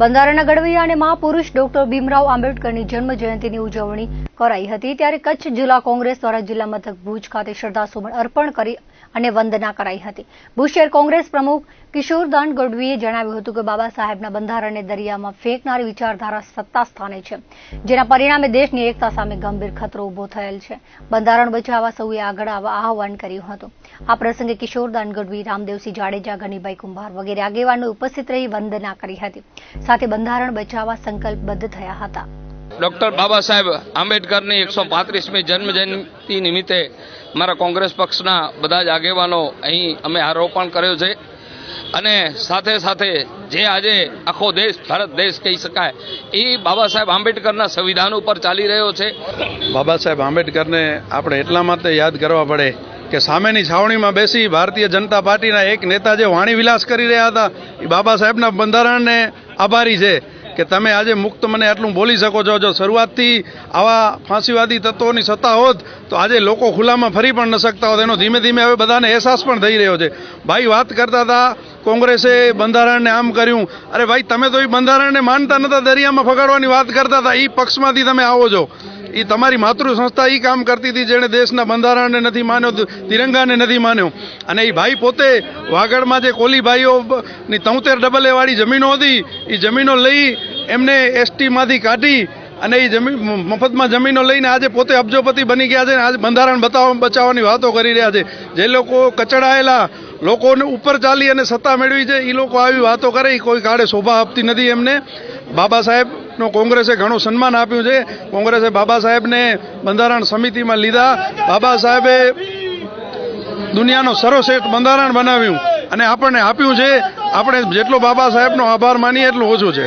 બંધારણના ઘડવૈયા અને મહાપુરુષ ડોક્ટર ભીમરાવ આંબેડકરની જન્મ જયંતિની ઉજવણી કરાઈ હતી. ત્યારે કચ્છ જિલ્લા કોંગ્રેસ દ્વારા જિલ્લા મથક ભુજ ખાતે શ્રદ્ધાસુમન અર્પણ કરી અને વંદના કરાઈ હતી. ભુજ શહેર કોંગ્રેસ પ્રમુખ કિશોરદાન ગઢવીએ જણાવ્યું હતું કે બાબા સાહેબના બંધારણને દરિયામાં ફેંકનારી વિચારધારા સત્તા સ્થાને છે, જેના પરિણામે દેશની એકતા સામે ગંભીર ખતરો ઊભો થયેલ છે. બંધારણ બચાવવા સૌએ આગળ આવવા આહવાન કર્યું હતું. આ પ્રસંગે કિશોરદાન ગઢવી, રામદેવસિંહ જાડેજા ગણીભાઈ કુંભાર વગેરે આગેવાનો ઉપસ્થિત રહી વંદના કરી હતી. સાથે બંધારણ બચાવવા સંકલ્પબદ્ધ થયા હતા. ડોક્ટર બાબા સાહેબ આંબેડકરની એકસો પાંત્રીસમી જન્મજયંતિ નિમિત્તે મારા કોંગ્રેસ પક્ષના બધા જ આગેવાનો અહીં અમે આરોપણ કર્યો છે. અને સાથે સાથે જે આજે આખો દેશ ભારત દેશ કહી શકાય એ બાબા સાહેબ આંબેડકરના સંવિધાન ઉપર ચાલી રહ્યો છે. બાબા સાહેબ આંબેડકરને આપણે એટલા માટે યાદ કરવા પડે કે સામેની છાવણીમાં બેસી ભારતીય જનતા પાર્ટીના એક નેતા જે વાણી વિલાસ કરી રહ્યા હતા એ બાબા સાહેબના બંધારણને આભારી છે કે તમે આજે મુક્ત મને આટલું બોલી શકો છો. જો શરૂઆતથી આવા ફાંસીવાદી તત્વોની સત્તા હોત, તો આજે લોકો ખુલ્લામાં ફરી પણ ન શકતા હોત. એનો ધીમે ધીમે હવે બધાને અહેસાસ પણ થઈ રહ્યો છે. ભાઈ, વાત કરતા હતા, કોંગ્રેસે બંધારણને આમ કર્યું. અરે ભાઈ, તમે તો એ બંધારણને માનતા નહોતા દરિયામાં ફગાડવાની વાત કરતા હતા. એ પક્ષમાંથી તમે આવો છો. એ તમારી માતૃ સંસ્થા એ કામ કરતી હતી જેણે દેશના બંધારણને નથી માન્યો, તિરંગાને નથી માન્યો. અને એ ભાઈ પોતે વાગડમાં જે કોલીભાઈઓની તોતેર ડબલ એવાળી જમીનો હતી એ જમીનો લઈ એમને એસટીમાંથી કાઢી અને એ જમીન મફતમાં જમીનો લઈને આજે પોતે અબજોપતિ બની ગયા છે અને આજે બંધારણ બતાવવા બચાવવાની વાતો કરી રહ્યા છે. જે લોકો કચડાયેલા લોકોને ઉપર ચાલી અને સત્તા મેળવી છે એ લોકો આવી વાતો કરે એ કોઈ કાળે શોભા આપતી નથી એમને. બાબા સાહેબનો કોંગ્રેસે ઘણું સન્માન આપ્યું છે. કોંગ્રેસે બાબા સાહેબને બંધારણ સમિતિમાં લીધા. બાબા સાહેબે દુનિયાનો સર્વશ્રેષ્ઠ બંધારણ બનાવ્યું અને આપણને આપ્યું છે. આપણે જેટલો બાબા સાહેબનો આભાર માનીએ, એટલું ઓછું છે.